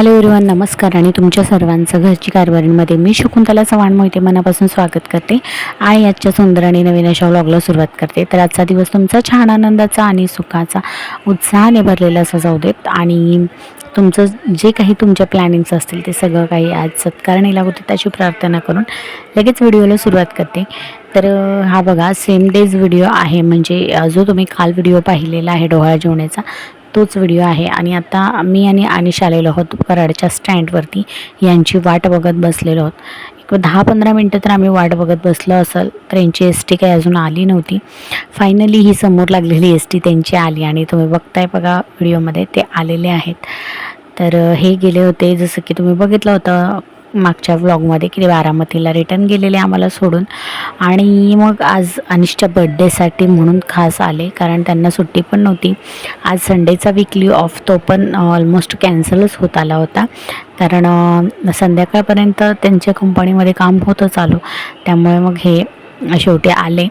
Hello everyone नमस्कार आणि तुमच्या सर्वांचं घरची कारभारीमध्ये मी शकुंतला चव्हाण मोहिते मनापासून स्वागत करते. आणि आजच्या सुंदर आणि नवीन अशा व्लॉगला सुरुवात करते. तर आजचा दिवस तुमचा छान आनंदाचा आणि सुखाचा उत्साहाने भरलेला असा जाऊ देत. आणि तुमचं जे काही तुमच्या प्लॅनिंग्स असतील ते सगळं काही आज सत्कारणीला होते त्याची प्रार्थना करून लगेच व्हिडिओला सुरुवात करते. तर हा बघा सेम डेज व्हिडिओ आहे. म्हणजे जो तुम्ही काल व्हिडिओ पाहिलेला आहे डोहाळा जेवण्याचा तोच व्हिडिओ आहे. आणि आता मी आणि अनिश आलेलो आहोत कराडच्या स्टँडवरती. यांची वाट बघत बसलेलो आहोत. एक दहा पंधरा मिनटं तर आम्ही वाट बघत बसलो असेल तर यांची एस टी काही अजून आली नव्हती. फायनली ही समोर लागलेली एस टी त्यांची आली आणि तुम्ही बघताय बघा व्हिडिओमध्ये ते आलेले आहेत. तर हे गेले होते जसं की तुम्ही बघितलं होतं मागच्या व्लॉगमध्ये की बारामतीला रिटर्न गेलेले आम्हाला सोडून. आणि मग आज अनिशच्या बड्डेसाठी म्हणून खास आले कारण त्यांना सुट्टी पण नव्हती. आज संडेचा विकली ऑफ तो पण ऑलमोस्ट कॅन्सलच होत आला होता. कारण संध्याकाळपर्यंत त्यांच्या कंपनीमध्ये काम होतं चालू. त्यामुळे मग हे शेवटी आले.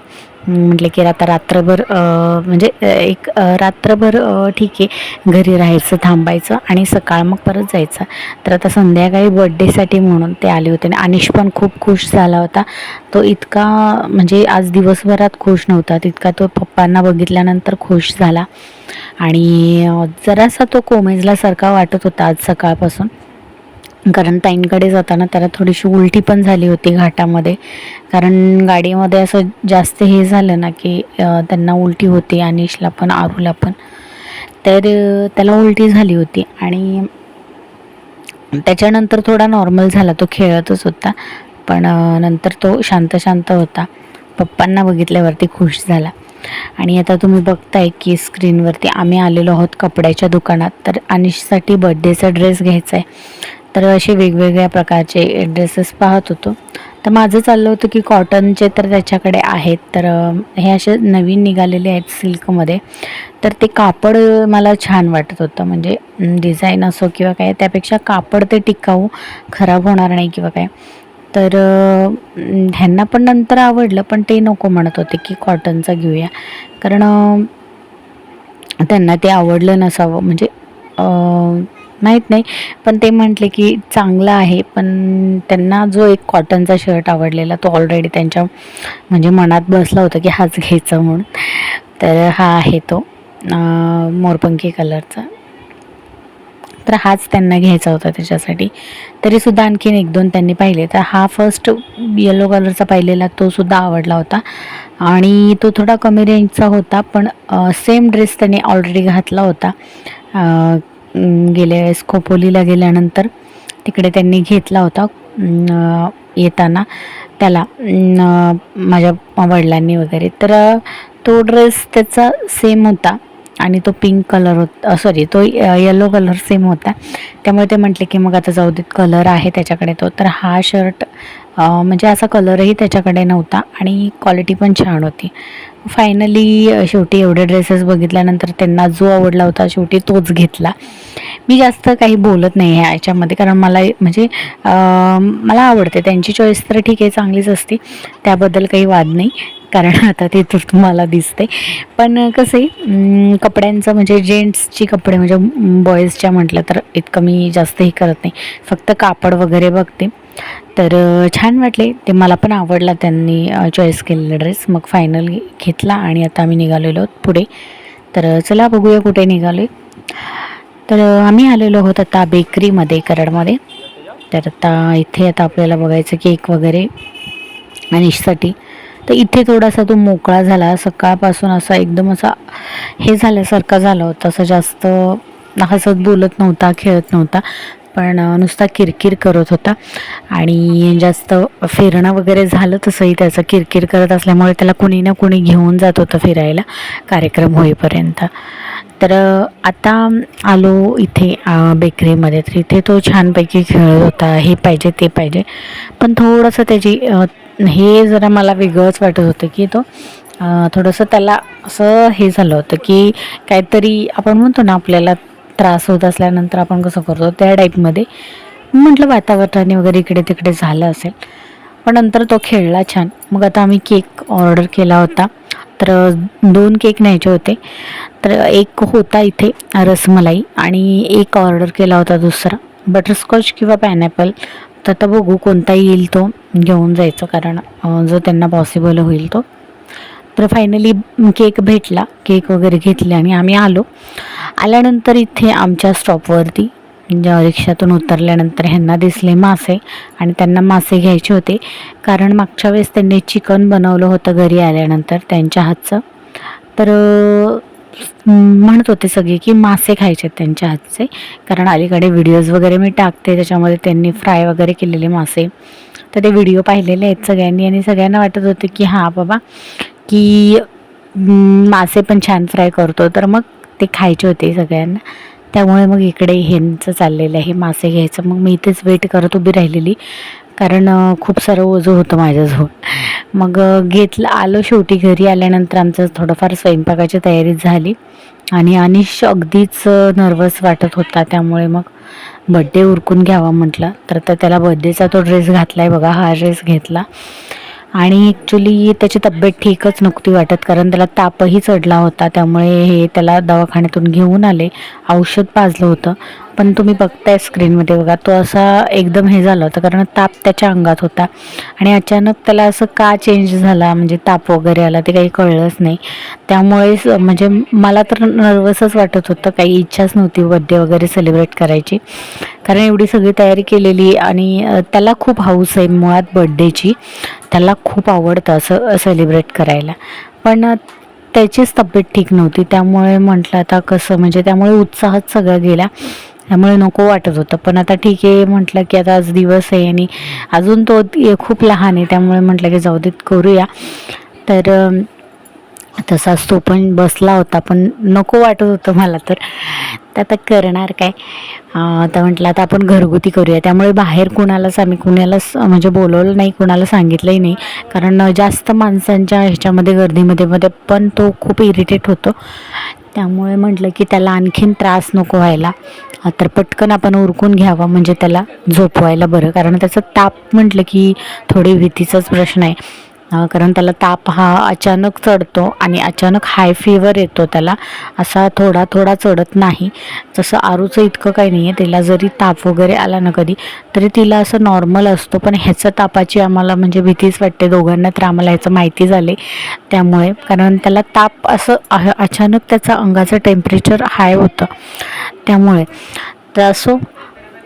म्हटलं की आता रात्रभर म्हणजे एक रात्रभर ठीक आहे घरी राहायचं थांबायचं आणि सकाळ मग परत जायचं. तर आता संध्याकाळी बड्डेसाठी म्हणून ते आले होते आणि अनिश पण खूप खुश झाला होता. तो इतका म्हणजे आज दिवसभरात खुश नव्हता. तितका तो पप्पांना बघितल्यानंतर खुश झाला. आणि जरासा तो कोमेजल्यासारखा वाटत होता आज सकाळपासून. कारण ताईंकडे जाताना त्याला थोडीशी उलटी पण झाली होती घाटामध्ये. कारण गाडीमध्ये असं जास्त हे झालं ना की त्यांना उलटी होती अनिशला पण आरूला पण. तर त्याला उलटी झाली होती आणि त्याच्यानंतर थोडा नॉर्मल झाला तो खेळतच होता. पण नंतर तो शांत शांत होता. पप्पांना बघितल्यावरती खुश झाला. आणि आता तुम्ही बघताय की स्क्रीनवरती आम्ही आलेलो आहोत कपड्याच्या दुकानात. तर अनिशसाठी बड्डेचा ड्रेस घ्यायचा आहे तर असे वेगवेगळ्या प्रकारचे ड्रेसेस पाहत होतो. तर माझं चाललं होतं की कॉटनचे तर त्याच्याकडे आहेत तर हे असे नवीन निघालेले आहेत सिल्कमध्ये. तर ते कापड मला छान वाटत होतं म्हणजे डिझाईन असो किंवा काय त्यापेक्षा कापड ते टिकाऊ खराब होणार नाही किंवा काय. तर ह्यांना पण नंतर आवडलं पण ते नको म्हणत होते की कॉटनचा घेऊया. कारण त्यांना ते आवडलं नसावं म्हणजे माहीत नाही. पण ते म्हटले की चांगलं आहे पण त्यांना जो एक कॉटनचा शर्ट आवडलेला तो ऑलरेडी त्यांच्या म्हणजे मनात बसला होता की हाच घ्यायचा म्हणून. तर हा आहे तो मोरपंखी कलरचा. तर हाच त्यांना घ्यायचा होता त्याच्यासाठी. तरीसुद्धा आणखीन एक दोन त्यांनी पाहिले. तर हा फर्स्ट येलो कलरचा पाहिलेला तोसुद्धा आवडला होता. आणि तो थोडा कमी रेंजचा होता पण सेम ड्रेस त्यांनी ऑलरेडी घातला होता. गेल्या वेळेस खोपोलीला गेल्यानंतर तिकडे त्यांनी घेतला होता. येताना त्याला माझ्या वडिलांनी वगैरे. तर तो ड्रेस त्याचा सेम होता आणि तो पिंक कलर होता सॉरी तो येलो कलर सेम होता. त्यामुळे ते म्हटले की मग आता जाऊ देत कलर आहे त्याच्याकडे तो. तर हा शर्ट म्हणजे असा कलरही त्याच्याकडे नव्हता आणि क्वालिटी पण छान होती. फायनली शेवटी एवढे ड्रेसेस बघितल्यानंतर त्यांना जो आवडला होता शेवटी तोच घेतला. मी जास्त काही बोलत नाही आहे याच्यामध्ये कारण मला म्हणजे मला आवडते. त्यांची चॉईस तर ठीक आहे चांगलीच असते. त्याबद्दल काही वाद नाही कारण आता ते तर तुम्हाला दिसते पण कसं आहे कपड्यांचं म्हणजे जेंट्सची कपडे म्हणजे बॉईजच्या म्हटलं तर इतकं मी मी जास्तही करत नाही. फक्त कापड वगैरे बघते. तर छान वाटले. ते मला पण आवडला त्यांनी चॉईस केलेला ड्रेस मग फायनल घेतला आणि आता आम्ही निघालेलो आहोत पुढे. तर चला बघूया कुठे निघालो तर आम्ही आलेलो आहोत आता बेकरीमध्ये कराडमध्ये. तर आता इथे आता आपल्याला बघायचं केक वगैरे अनिशसाठी तर इथे थोडासा तो मोकळा झाला. सकाळपासून असा एकदम असा हे झाल्यासारखा झाला होता. असं जास्त हसत बोलत नव्हता खेळत नव्हता पण नुसता किरकिर करत होता. आणि जास्त फिरणं वगैरे झालं तसंही त्याचं किरकिर करत असल्यामुळे त्याला कुणी ना कुणी घेऊन जात होतं फिरायला कार्यक्रम होईपर्यंत. तर आता आलो इथे बेकरीमध्ये. तर इथे तो छानपैकी खेळत होता. हे पाहिजे ते पाहिजे. पण थोडंसं त्याची हे जरा मला वेगळंच वाटत होतं की तो थोडंसं त्याला असं हे झालं होतं की काहीतरी आपण म्हणतो ना आपल्याला त्रास होत असल्यानंतर आपण कसं करतो त्या टाईपमध्ये म्हटलं वातावरणाने वगैरे इकडे तिकडे झालं असेल. पण नंतर तो खेळला छान. मग आता आम्ही केक ऑर्डर केला होता. तर दोन केक न्यायचे होते. तर एक होता इथे रसमलाई आणि एक ऑर्डर केला होता दुसरा. बटरस्कॉच किंवा पायनॅपल तर आता बघू कोणता येईल तो घेऊन जायचं कारण जो त्यांना पॉसिबल होईल तो. तर फायनली केक भेटला. केक वगैरे घेतले आणि आम्ही आलो. आल्यानंतर इथे आमच्या स्टॉपवरती ज्या म्हणजे रिक्षातून उतरल्यानंतर ह्यांना दिसले मासे आणि त्यांना मासे घ्यायचे होते. कारण मागच्या वेळेस त्यांनी चिकन बनवलं होतं घरी आल्यानंतर त्यांच्या हातचं. तर म्हणत होते सगळे की मासे खायचे आहेत त्यांच्या हातचे. कारण अलीकडे व्हिडिओज वगैरे मी टाकते त्याच्यामध्ये त्यांनी फ्राय वगैरे केलेले मासे. तर ते व्हिडिओ पाहिलेले आहेत सगळ्यांनी आणि सगळ्यांना वाटत होते की हां बाबा की मासे पण छान फ्राय करतो. तर मग ते खायचे होते सगळ्यांना. त्यामुळे मग इकडे ह्यांचं चाललेलं आहे मासे घ्यायचं. मग मी इथेच वेट करत उभी राहिलेली. कारण खूप सारं ओझं होतं माझ्याजवळ. मग घेतलं आलो शेवटी घरी. आल्यानंतर आमचं थोडंफार स्वयंपाकाची तयारी झाली. आणि अनिश अगदीच नर्वस वाटत होता. त्यामुळे मग बड्डे उरकून घ्यावा म्हटलं. तर त्याला बड्डेचा तो ड्रेस घातला आहे बघा. हा ड्रेस घेतला. आणि ॲक्च्युली त्याची तब्येत ठीकच नव्हती वाटत कारण त्याला तापही चढला होता. त्यामुळे हे त्याला दवाखान्यातून घेऊन आले. औषध पाजलं होतं. पण तुम्ही बघताय स्क्रीनमध्ये बघा. तो असा एकदम हे झाला होता कारण ताप त्याच्या अंगात होता. आणि अचानक त्याला असं का चेंज झाला म्हणजे ताप वगैरे आला ते काही कळलंच नाही. त्यामुळेच म्हणजे मला तर नर्वसच वाटत होतं. काही इच्छाच नव्हती बड्डे वगैरे सेलिब्रेट करायची. कारण एवढी सगळी तयारी केलेली आणि त्याला खूप हाऊस आहे मुळात बड्डेची त्याला खूप आवडतं असं सेलिब्रेट करायला. पण त्याचीच तब्येत ठीक नव्हती. त्यामुळे म्हटलं आता कसं म्हणजे त्यामुळे उत्साहात सगळं गेला. त्यामुळे नको वाटत होतं. पण आता ठीक आहे म्हटलं की आता आज दिवस आहे आणि अजून तो खूप लहान आहे त्यामुळे म्हटलं की जाऊ देत करूया. तर तसाच तो पण बसला होता पण नको वाटत होतं मला तर. आता करणार काय? आता म्हटलं आता आपण घरगुती करूया. त्यामुळे बाहेर कुणालाच आम्ही कुणालाच म्हणजे बोलवलं नाही कुणाला सांगितलंही नाही. कारण जास्त माणसांच्या ह्याच्यामध्ये गर्दीमध्ये मध्ये पण तो खूप इरिटेट होतो. त्यामुळे म्हटलं की त्याला आणखीन त्रास नको व्हायला. तर पटकन आपण उरकून घ्यावा म्हणजे त्याला झोपवायला बरं. कारण त्याचं ताप म्हटलं की थोडी भीतीचाच प्रश्न आहे. कारण त्याला ताप हा अचानक चढतो आणि अचानक हाय फीवर येतो त्याला असा थोडा थोडा चढत नाही. जसं आरूचं इतकं काही नाही आहे तिला जरी ताप वगैरे आला ना कधी तरी तिला असं नॉर्मल असतो. पण ह्याचं तापाची आम्हाला म्हणजे भीतीच वाटते. दोघांना तर आम्हाला ह्याचं माहिती झाले त्यामुळे कारण त्याला ताप असं अचानक त्याचं अंगाचं टेम्परेचर हाय होतं. त्यामुळे तर असो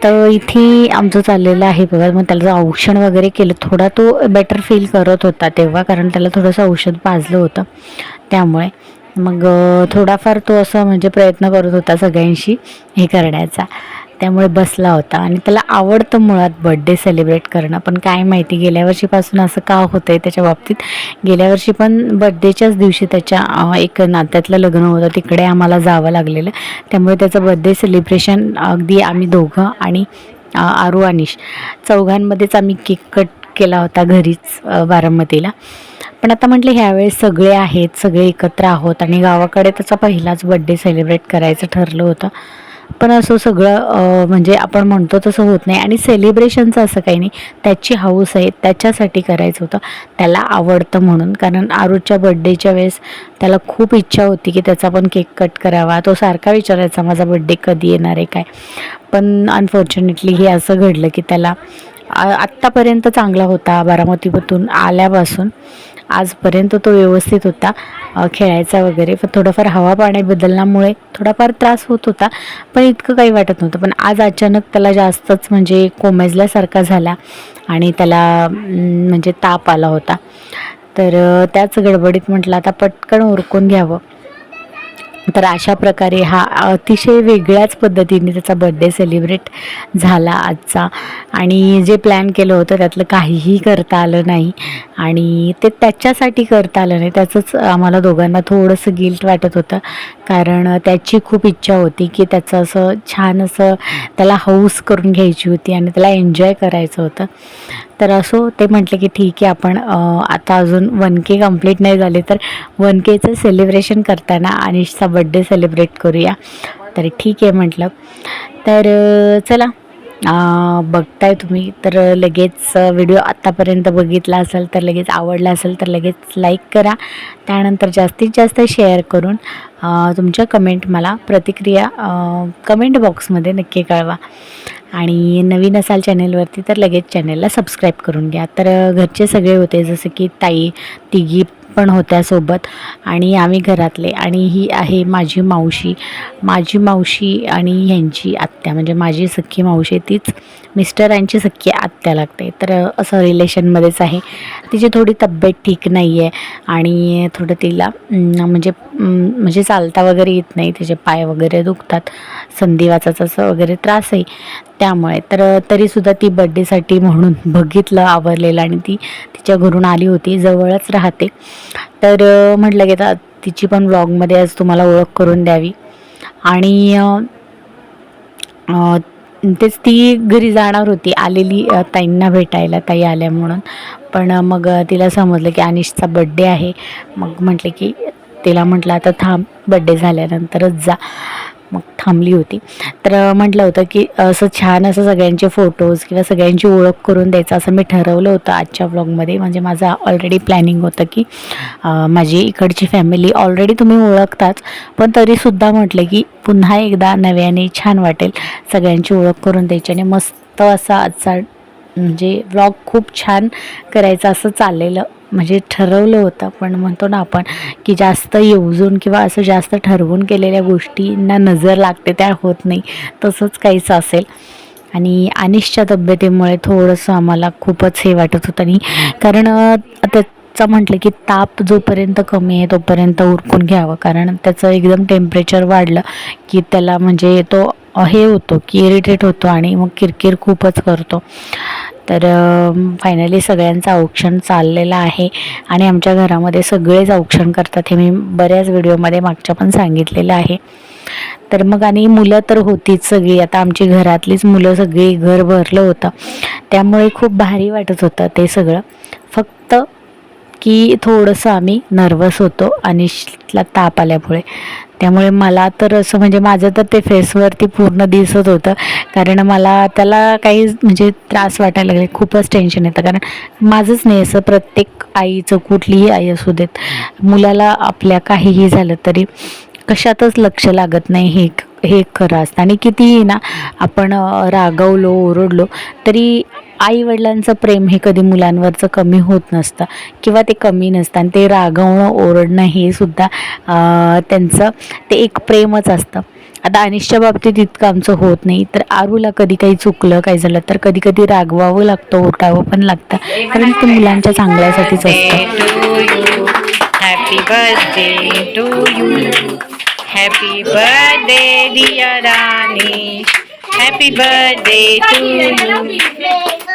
तर इथे आमचं चाललेलं आहे बघा मग त्याला औषण वगैरे केलं थोडा तो बेटर फील करत होता तेव्हा कारण त्याला थोडंसं औषध पाजलं होतं. त्यामुळे मग थोडाफार तो असं म्हणजे प्रयत्न करत होता सगळ्यांशी हे करण्याचा. त्यामुळे बसला होता. आणि त्याला आवडतं मुळात बड्डे सेलिब्रेट करणं. पण काय माहिती गेल्या वर्षीपासून असं का होतं आहे त्याच्या बाबतीत. गेल्या वर्षी पण बड्डेच्याच दिवशी त्याच्या एक नात्यातलं लग्न होतं. तिकडे आम्हाला जावं लागलेलं. त्यामुळे त्याचं बड्डे सेलिब्रेशन अगदी आम्ही दोघं आणि आरू अनिश चौघांमध्येच आम्ही केक कट केला होता घरीच बारामतीला. पण आता म्हटलं ह्यावेळेस सगळे आहेत सगळे एकत्र आहोत. आणि गावाकडे त्याचा पहिलाच बड्डे सेलिब्रेट करायचं ठरलं होतं. पण असं सगळं म्हणजे आपण म्हणतो तसं होत नाही. आणि सेलिब्रेशनचं असं काही नाही. त्याची हाऊस आहे त्याच्यासाठी करायचं होतं. त्याला आवडतं म्हणून. कारण आरूच्या बड्डेच्या वेळेस त्याला खूप इच्छा होती की त्याचा पण केक कट करावा. तो सारखा विचारायचा माझा बड्डे कधी येणार आहे काय? पण अनफॉर्च्युनेटली हे असं घडलं की त्याला आत्तापर्यंत चांगला होता बारामतीपासून आल्यापासून. आजपर्यंत तो व्यवस्थित होता खेळायचा वगैरे. पण थोडंफार हवा पाणी बदलण्यामुळे थोडाफार त्रास होत होता पण इतकं काही वाटत नव्हतं. पण आज अचानक त्याला जास्तच म्हणजे कोमेजल्यासारखा झाला आणि त्याला म्हणजे ताप आला होता. तर त्याच गडबडीत म्हटलं आता पटकन उरकून घ्यावं. तर अशा प्रकारे हा अतिशय वेगळ्याच पद्धतीने त्याचा बड्डे सेलिब्रेट झाला आजचा. आणि जे प्लॅन केलं होतं त्यातलं काहीही करता आलं नाही. आणि ते त्याच्यासाठी करता आलं नाही त्याचंच आम्हाला दोघांना थोडंसं गिल्ट वाटत होतं. कारण त्याची खूप इच्छा होती की त्याचं असं छान असं त्याला हौस करून घ्यायची होती आणि त्याला एन्जॉय करायचं होतं. तर असो ते म्हटले की ठीक आहे आपण आता अजून वन के कंप्लीट नाही झाले तर वन केचं सेलिब्रेशन करताना अनिशचा बड्डे सेलिब्रेट करूया. तर ठीक आहे म्हटलं. तर चला. बघताय तुम्ही तर लगेच व्हिडिओ आत्तापर्यंत बघितला असेल तर लगेच आवडला असेल तर लगेच लाईक करा. त्यानंतर जास्तीत जास्त शेअर करून तुमच्या कमेंट मला प्रतिक्रिया कमेंट बॉक्समध्ये नक्की कळवा. आणि नवीन असाल चॅनेलवरती तर लगेच चॅनेलला सबस्क्राईब करून घ्या. तर घरचे सगळे होते जसं की ताई तिघी पण होत्या सोबत. आणि आम्ही घरातले आणि ही आहे माझी मावशी. माझी मावशी आणि ह्यांची आत्या म्हणजे माझी सख्खी मावशी तीच मिस्टरांची सख्खी आत्या लागते. तर असं रिलेशनमध्येच आहे. तिची थोडी तब्येत ठीक नाही आहे आणि थोडं तिला म्हणजे म्हणजे चालता वगैरे येत नाही तिचे पाय वगैरे दुखतात संधिवाचाचा असं वगैरे त्रास आहे त्यामुळे तर तरीसुद्धा ती बड्डेसाठी म्हणून बघितलं आवरलेलं आणि ती तिच्या घरून आली होती जवळच राहते. तर म्हटलं की आता तिची पण व्लॉगमध्ये आज तुम्हाला ओळख करून द्यावी. आणि तेच ती घरी जाणार होती आलेली ताईंना भेटायला ताई आल्या म्हणून. पण मग तिला समजलं की अनिशचा बड्डे आहे. मग म्हटले की तिला म्हटलं आता थांब बड्डे झाल्यानंतरच जा. मग थांबली होती. तर म्हटलं होतं की असं छान असं सगळ्यांचे फोटोज किंवा सगळ्यांची ओळख करून द्यायचं असं मी ठरवलं होतं आजच्या ब्लॉगमध्ये म्हणजे माझं ऑलरेडी प्लॅनिंग होतं की माझी इकडची फॅमिली ऑलरेडी तुम्ही ओळखताच पण तरीसुद्धा म्हटलं की पुन्हा एकदा नव्याने छान वाटेल सगळ्यांची ओळख करून द्यायची आणि मस्त असा आजचा म्हणजे व्लॉग खूप छान करायचं असं चाललेलं. म्हणजे ठरवलं होतं पण म्हणतो ना आपण की जास्त येऊजून किंवा असं जास्त ठरवून केलेल्या गोष्टींना नजर लागते त्या होत नाही. तसंच काहीच असेल. आणि अनिशच्या तब्येतीमुळे थोडंसं आम्हाला खूपच हे वाटत होतं. आणि कारण त्याचा त्याचं म्हटलं की ताप जोपर्यंत कमी आहे तोपर्यंत उरकून घ्यावं. कारण त्याचं एकदम टेम्परेचर वाढलं की त्याला म्हणजे तो हे होतो की इरिटेट होतो आणि मग किरकिर खूपच करतो. तर फायनली सगळ्यांचं औक्षण चाललेलं आहे आणि आमच्या घरामध्ये सगळेच औक्षण करतात हे मी बऱ्याच व्हिडिओमध्ये मागच्या पण सांगितलेलं आहे. तर मग आणि मुलं तर होतीच सगळी. आता आमची घरातलीच मुलं सगळी घर भरलं होतं. त्यामुळे खूप भारी वाटत होतं ते सगळं. फक्त की थोडंसं आम्ही नर्वस होतो अनिशला ताप आल्यामुळे. त्यामुळे मला तर असं म्हणजे माझं तर ते फेसवरती पूर्ण दिसत होतं. कारण मला त्याला काही म्हणजे त्रास वाटायला लागले. खूपच टेन्शन येतं. कारण माझंच नाही असं प्रत्येक आईचं कुठलीही आई असू देत मुलाला आपल्या काहीही झालं तरी कशातच लक्ष लागत नाही. हे हे खरं असतं. आणि कितीही ना आपण रागवलो ओरडलो तरी आई वडिलांचं प्रेम हे कधी मुलांवरचं कमी होत नसतं किंवा ते कमी नसतं आणि ते रागवणं ओरडणं हे सुद्धा त्यांचं ते एक प्रेमच असतं. आता अनिशच्या बाबतीत इतकं आमचं होत नाही. तर आरूला कधी काही चुकलं काही झालं तर कधी कधी रागवावं लागतं ओटावं पण लागतं. कारण ते मुलांच्या चांगल्यासाठीच असतं. Happy birthday to you happy birthday dear Anish. Happy birthday to you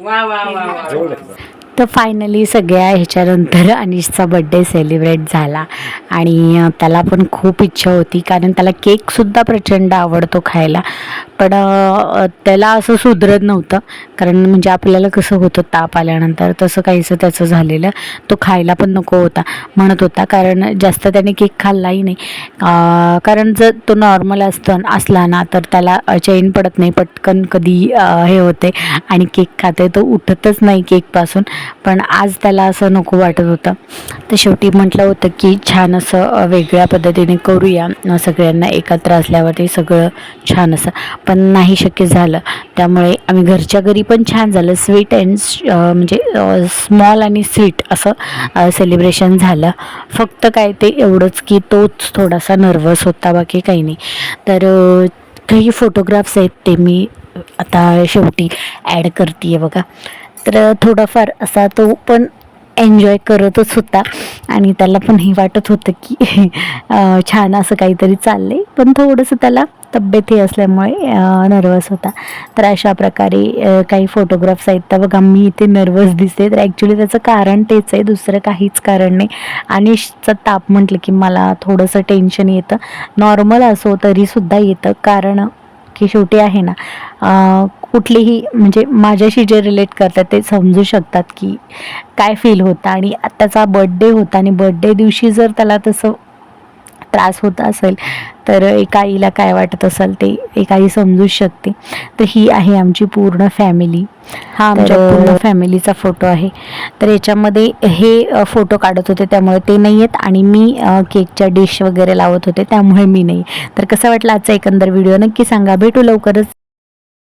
वा वा वा वा. तर फायनली सगळ्या ह्याच्यानंतर अनिशचा बड्डे सेलिब्रेट झाला. आणि त्याला पण खूप इच्छा होती कारण त्याला केकसुद्धा प्रचंड आवडतो खायला. पण त्याला असं सुधरत नव्हतं. कारण म्हणजे आपल्याला कसं होतं ताप आल्यानंतर तसं काहीसं त्याचं झालेलं. तो खायला पण नको होता म्हणत होता. कारण जास्त त्याने केक खाल्लाही नाही. कारण जर तो नॉर्मल असतं असला ना तर त्याला चैन पडत नाही. पटकन कधी हे होते आणि केक खाते. तो उठतच नाही केकपासून पण आज त्याला असं नको वाटत होतं. तर शेवटी म्हटलं होतं की छान असं वेगळ्या पद्धतीने करूया. सगळ्यांना एकत्र असल्यावरती सगळं छान असं. पण नाही शक्य झालं. त्यामुळे आम्ही घरच्या घरी पण छान झालं. स्वीट अँड म्हणजे स्मॉल आणि स्वीट असं सेलिब्रेशन झालं. फक्त काय ते एवढंच की तोच थोडासा नर्वस होता बाकी काही नाही. तर काही फोटोग्राफ्स आहेत ते मी आता शेवटी ॲड करते आहे बघा. तर थोडाफार असा तो पण एन्जॉय करतच होता. आणि त्याला पण हे वाटत होतं की छान असं काहीतरी चाललं आहे पण थोडंसं त्याला तब्येत हे असल्यामुळे नर्वस होता. तर अशा प्रकारे काही फोटोग्राफ्स आहेत. तर बघा मी इथे नर्वस दिसते. तर ॲक्च्युली त्याचं कारण तेच आहे. दुसरं काहीच कारण नाही. आणि ताप म्हटलं की मला थोडंसं टेन्शन येतं. नॉर्मल असो तरीसुद्धा येतं. कारण की शेवटी आहे ना. कुठलेही कुठलीही म्हणजे माझ्याशी जे रिलेट करतात ते समजू शकतात की काय फील होतं आणि त्याचा बड्डे होता आणि बड्डे दिवशी जर त्याला तसं त्रास होत असेल तर एका आईला काय वाटत असेल ते एक आई समजूच शकते. तर ही आहे आमची पूर्ण फॅमिली हा आमच्या पूर्ण फॅमिलीचा फोटो आहे. तर याच्यामध्ये हे फोटो काढत होते त्यामुळे ते नाही आहेत आणि मी केकच्या डिश वगैरे लावत होते त्यामुळे मी नाही. तर कसं वाटलं आजचा एकंदर व्हिडिओ नक्की सांगा. भेटू लवकरच.